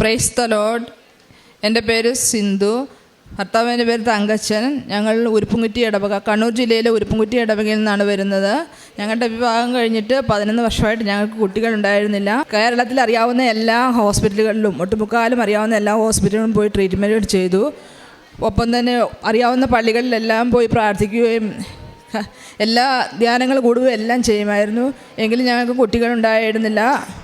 Praise the load എന്റെ പേര് സിന്ധു. ഭർത്താവിന്റെ പേര് തങ്കച്ചൻ. ഞങ്ങൾ ഉരുപ്പുംകുറ്റി ഇടവക കണ്ണൂർ ജില്ലയിലെ ഉരുപ്പുംകുറ്റി ഇടവകയിൽ നിന്നാണ് വരുന്നത്. ഞങ്ങളുടെ വിവാഹം കഴിഞ്ഞിട്ട് പതിനൊന്ന് വർഷമായിട്ട് ഞങ്ങൾക്ക് കുട്ടികൾ കുട്ടികളുണ്ടായിരുന്നില്ല കേരളത്തിൽ അറിയാവുന്ന എല്ലാ ഹോസ്പിറ്റലുകളിലും ഒട്ടുമുക്കാലും അറിയാവുന്ന എല്ലാ ഹോസ്പിറ്റലുകളും പോയി ട്രീറ്റ്മെന്റ് ചെയ്തു. ഒപ്പം തന്നെ അറിയാവുന്ന പള്ളികളിലെല്ലാം പോയി പ്രാർത്ഥിക്കുകയും എല്ലാ ധ്യാനങ്ങൾ കൂടുകയും എല്ലാം ചെയ്യുമായിരുന്നു. എങ്കിലും ഞങ്ങൾക്ക് കുട്ടികളുണ്ടായിരുന്നില്ല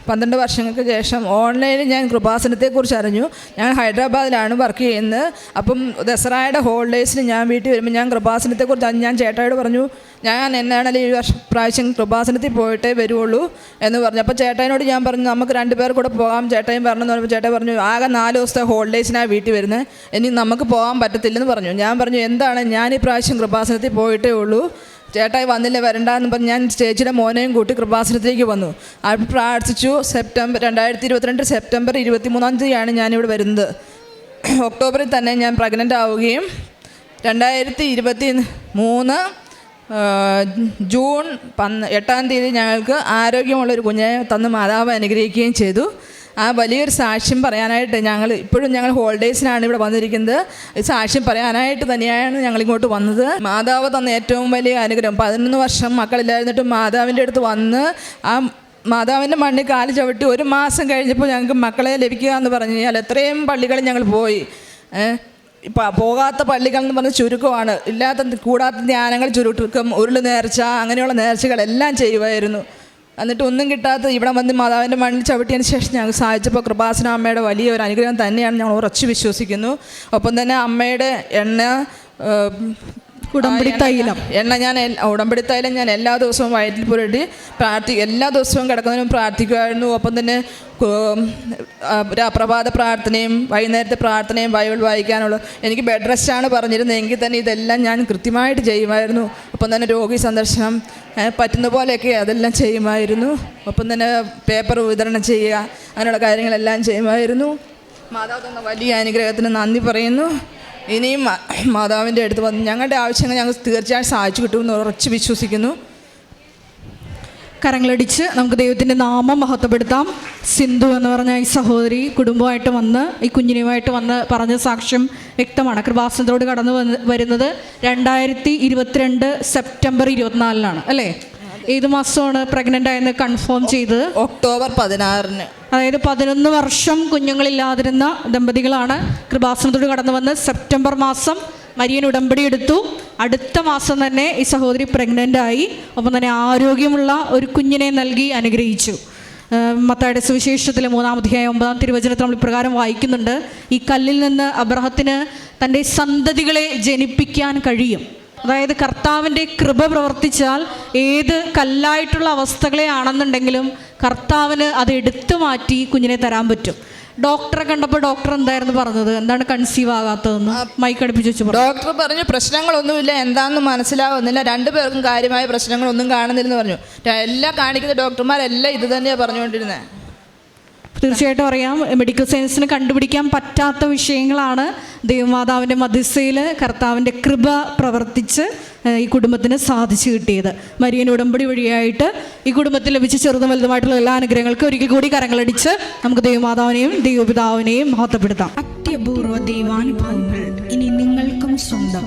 പന്ത്രണ്ട് വർഷങ്ങൾക്ക് ശേഷം ഓൺലൈനിൽ ഞാൻ കൃപാസനത്തെക്കുറിച്ച് അറിഞ്ഞു. ഞാൻ ഹൈദരാബാദിലാണ് വർക്ക് ചെയ്യുന്നത്. അപ്പം ദസറായുടെ ഹോളിഡേയ്സിൽ ഞാൻ വീട്ടിൽ വരുമ്പോൾ ഞാൻ കൃപാസനത്തെക്കുറിച്ച് ഞാൻ ചേട്ടായോട് പറഞ്ഞു ഞാൻ എന്നാണെങ്കിലും ഈ വർഷം പ്രാവശ്യം കൃപാസനത്തിൽ പോയിട്ടേ വരുവുള്ളൂ? എന്ന് പറഞ്ഞു. അപ്പോൾ ചേട്ടായനോട് ഞാൻ പറഞ്ഞു നമുക്ക് രണ്ട് പേർ കൂടെ പോകാം. ചേട്ടായും പറഞ്ഞു പറഞ്ഞപ്പോൾ ചേട്ടായി പറഞ്ഞു ആകെ നാല് ദിവസത്തെ ഹോളിഡേയ്സിനാണ് വീട്ടിൽ വരുന്നത് ഇനി നമുക്ക് പോകാൻ പറ്റത്തില്ലെന്ന് പറഞ്ഞു. ഞാൻ പറഞ്ഞു എന്താണ്? ഞാൻ ഈ പ്രാവശ്യം കൃപാസനത്തിൽ പോയിട്ടേ ഉള്ളൂ. ചേട്ടായി വന്നില്ല വരണ്ട എന്ന് പറഞ്ഞ് ഞാൻ ചേച്ചിയുടെ മോനെയും കൂട്ടി കൃപാസനത്തിലേക്ക് വന്നു. അവിടെ പ്രാർത്ഥിച്ചു. സെപ്റ്റംബർ രണ്ടായിരത്തി ഇരുപത്തിരണ്ട് സെപ്റ്റംബർ ഇരുപത്തി മൂന്നാം തീയതിയാണ് ഞാനിവിടെ വരുന്നത്. ഒക്ടോബറിൽ തന്നെ ഞാൻ പ്രഗ്നന്റ് ആവുകയും രണ്ടായിരത്തി ഇരുപത്തി മൂന്ന് ജൂൺ പന്ന് എട്ടാം തീയതി ഞങ്ങൾക്ക് ആരോഗ്യമുള്ളൊരു കുഞ്ഞെ തന്ന് മാതാവ് അനുഗ്രഹിക്കുകയും ചെയ്തു. ആ വലിയൊരു സാക്ഷ്യം പറയാനായിട്ട് ഞങ്ങൾ ഇപ്പോഴും ഞങ്ങൾ ഹോളിഡേയ്സിനാണ് ഇവിടെ വന്നിരിക്കുന്നത്. സാക്ഷ്യം പറയാനായിട്ട് തന്നെയാണ് ഞങ്ങൾ ഇങ്ങോട്ട് വന്നത്. മാതാവ് തന്ന ഏറ്റവും വലിയ അനുഗ്രഹം. പതിനൊന്ന് വർഷം മക്കളില്ലായിരുന്നിട്ടും മാതാവിന്റെ അടുത്ത് വന്ന് ആ മാതാവിന്റെ മണ്ണിൽ കാൽ ചവിട്ടി ഒരു മാസം കഴിഞ്ഞപ്പോൾ ഞങ്ങൾക്ക് മക്കളെ ലഭിക്കുക എന്ന് പറഞ്ഞു കഴിഞ്ഞാൽ എത്രയും പള്ളികളിൽ ഞങ്ങൾ പോയി. പോകാത്ത പള്ളികൾ എന്ന് പറഞ്ഞ ചുരുക്കമാണ്. ഇല്ലാത്ത കൂടാത്ത ധ്യാനങ്ങൾ ചുരുക്കം ഉരുൾ നേർച്ച അങ്ങനെയുള്ള നേർച്ചകളെല്ലാം ചെയ്യുമായിരുന്നു. എന്നിട്ട് ഒന്നും കിട്ടാത്ത ഇവിടെ വന്ന് മാതാവിന്റെ മണ്ണിൽ ചവിട്ടിയതിന് ശേഷം ഞങ്ങൾ സാധിച്ചപ്പോൾ കൃപാസന അമ്മയുടെ വലിയ ഒരു അനുഗ്രഹം തന്നെയാണ് ഞങ്ങൾ ഉറച്ചു വിശ്വസിക്കുന്നു. ഒപ്പം തന്നെ അമ്മയുടെ എണ്ണ ഉടമ്പടി തൈലം. എണ്ണ ഞാൻ ഉടമ്പടി തൈലം ഞാൻ എല്ലാ ദിവസവും വയറ്റിൽ പുരട്ടി പ്രാർത്ഥി എല്ലാ ദിവസവും കിടക്കുന്നതിനും പ്രാർത്ഥിക്കുമായിരുന്നു. ഒപ്പം തന്നെ അപ്രഭാത പ്രഭാത പ്രാർത്ഥനയും വൈകുന്നേരത്തെ പ്രാർത്ഥനയും ബൈബിൾ വായിക്കാനുള്ള എനിക്ക് ബെഡ് റെസ്റ്റാണ് പറഞ്ഞിരുന്നത്. എങ്കിൽ തന്നെ ഇതെല്ലാം ഞാൻ കൃത്യമായിട്ട് ചെയ്യുമായിരുന്നു. ഒപ്പം തന്നെ രോഗി സന്ദർശനം പറ്റുന്ന പോലെയൊക്കെ അതെല്ലാം ചെയ്യുമായിരുന്നു. ഒപ്പം തന്നെ പേപ്പർ വിതരണം ചെയ്യുക അങ്ങനെയുള്ള കാര്യങ്ങളെല്ലാം ചെയ്യുമായിരുന്നു. മാതാവ് തന്ന വലിയ അനുഗ്രഹത്തിന് നന്ദി പറയുന്നു. ഇനിയും മാതാവിന്റെ അടുത്ത് വന്ന് ഞങ്ങളുടെ ആവശ്യങ്ങൾ ഞങ്ങൾ തീർച്ചയായും സാധിച്ചു കിട്ടുമെന്ന് ഉറച്ച് വിശ്വസിക്കുന്നു. കരങ്ങളടിച്ച് നമുക്ക് ദൈവത്തിന്റെ നാമം മഹത്വപ്പെടുത്താം. സിന്ധു എന്ന് പറഞ്ഞ ഈ സഹോദരി കുടുംബമായിട്ട് വന്ന് ഈ കുഞ്ഞിനുമായിട്ട് വന്ന് പറഞ്ഞ സാക്ഷ്യം വ്യക്തമാണ്. കൃപാസനത്തോട് കടന്നു വരുന്നത് രണ്ടായിരത്തി ഇരുപത്തിരണ്ട് സെപ്റ്റംബർ ഇരുപത്തിനാലിനാണ് അല്ലേ? ഏത് മാസമാണ് പ്രഗ്നന്റ് ആയെന്ന് കൺഫേം ചെയ്തത് ഒക്ടോബർ പതിനാറിന്. അതായത് പതിനൊന്ന് വർഷം കുഞ്ഞുങ്ങളില്ലാതിരുന്ന ദമ്പതികളാണ് കൃപാസനത്തോട് കടന്നു വന്ന് സെപ്റ്റംബർ മാസം മരിയൻ ഉടമ്പടി എടുത്തു. അടുത്ത മാസം തന്നെ ഈ സഹോദരി പ്രഗ്നന്റ് ആയി. ഒപ്പം തന്നെ ആരോഗ്യമുള്ള ഒരു കുഞ്ഞിനെ നൽകി അനുഗ്രഹിച്ചു. മത്തായുടെ സുവിശേഷത്തിലെ മൂന്നാം അധ്യായം ഒമ്പതാം തിരുവചനത്തിൽ നമ്മൾ ഇപ്രകാരം വായിക്കുന്നുണ്ട്. ഈ കല്ലിൽ നിന്ന് അബ്രഹത്തിന് തന്റെ സന്തതികളെ ജനിപ്പിക്കാൻ കഴിയും. അതായത് കർത്താവിന്റെ കൃപ പ്രവർത്തിച്ചാൽ ഏത് കല്ലായിട്ടുള്ള അവസ്ഥകളെ ആണെന്നുണ്ടെങ്കിലും കർത്താവിന് അത് എടുത്തു മാറ്റി കുഞ്ഞിനെ തരാൻ പറ്റും. ഡോക്ടറെ കണ്ടപ്പോൾ ഡോക്ടർ എന്തായിരുന്നു പറഞ്ഞത്? എന്താണ് കൺസീവ് ആകാത്തതെന്ന് മൈക്ക് അടുപ്പിച്ച് വെച്ചു ഡോക്ടർ പറഞ്ഞു പ്രശ്നങ്ങളൊന്നുമില്ല എന്താണെന്ന് മനസ്സിലാവുന്നില്ല. രണ്ടുപേർക്കും കാര്യമായ പ്രശ്നങ്ങളൊന്നും കാണുന്നില്ലെന്ന് പറഞ്ഞു. എല്ലാം എല്ലാ കാണിക്കുന്ന ഡോക്ടർമാരെല്ലാം ഇത് തന്നെയാണ് പറഞ്ഞുകൊണ്ടിരുന്നത് തീർച്ചയായിട്ടും അറിയാം. മെഡിക്കൽ സയൻസിന് കണ്ടുപിടിക്കാൻ പറ്റാത്ത വിഷയങ്ങളാണ് ദൈവമാതാവിന്റെ മധ്യസ്ഥയിൽ കർത്താവിന്റെ കൃപ പ്രവർത്തിച്ച് ഈ കുടുംബത്തിന് സാധിച്ചു കിട്ടിയത്. മരിയൻ ഉടമ്പടി വഴിയായിട്ട് ഈ കുടുംബത്തിൽ ലഭിച്ച ചെറുതും വലുതുമായിട്ടുള്ള എല്ലാ അനുഗ്രഹങ്ങൾക്കും ഒരിക്കൽ കൂടി കരങ്ങളടിച്ച് നമുക്ക് ദൈവമാതാവിനെയും ദൈവപിതാവിനെയും മഹത്വപ്പെടുത്താം. അത്യപൂർവ ദൈവാനുഭവങ്ങൾ ഇനി നിങ്ങൾക്കും സ്വന്തം.